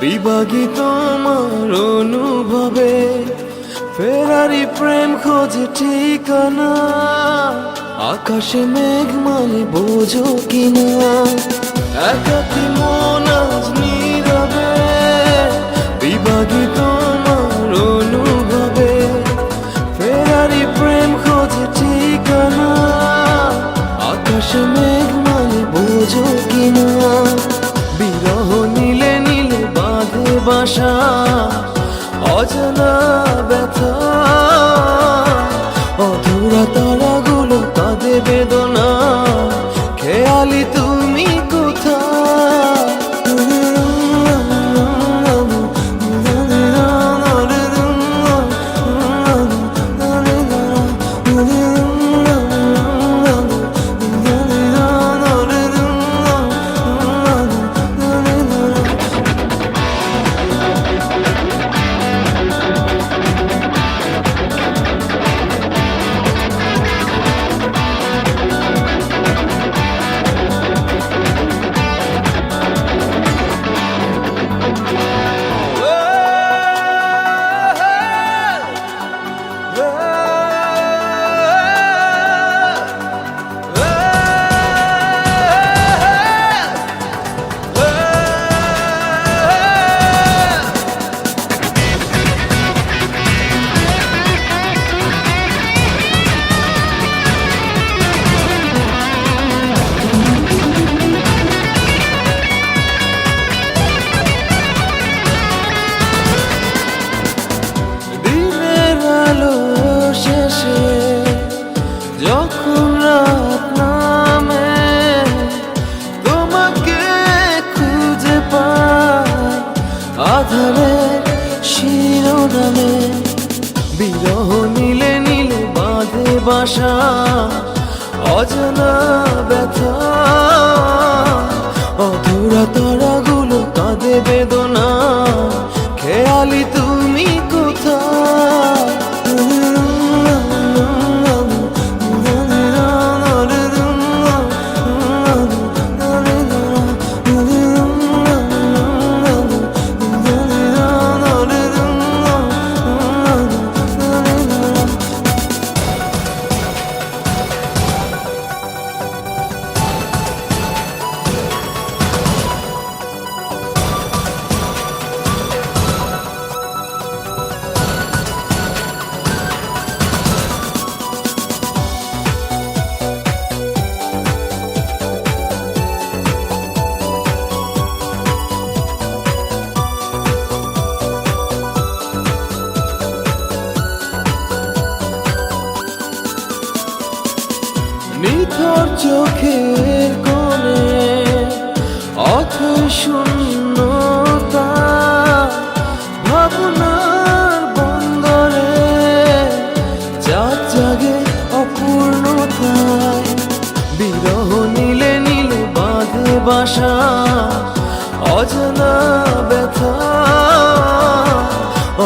বিভাগী তোমার অনুভবে ফেরারি প্রেম খোঁজ ঠিকানা। আকাশে মেঘ মানে বোঝো কিনা। একাকি মন বাঁধে বাসা অজানা ব্যথা অধুরা তারাগুলো কাঁদে বেদনা। বাঁধে বাসা অজানা ব্যথা। অধুরা তারাগুলো কাঁদে বেদনা খেয়ালি তুমি চোখের কোণে অথই শূন্যতা ভাবনার বন্দরে চাঁদ জাগে অপূর্ণতায়। বিরহ নীলে নীলে বাঁধে বাসা, অজানা ব্যথা।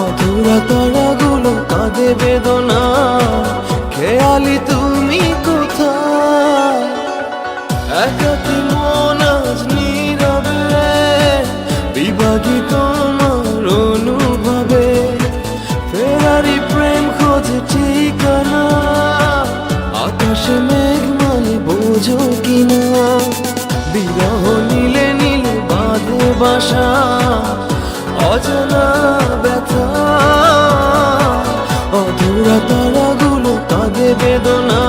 অধুরা তারাগুলো কাঁদে বেদনা অজানা ব্যথা। অধুরা তারাগুলো কাঁদে বেদনা।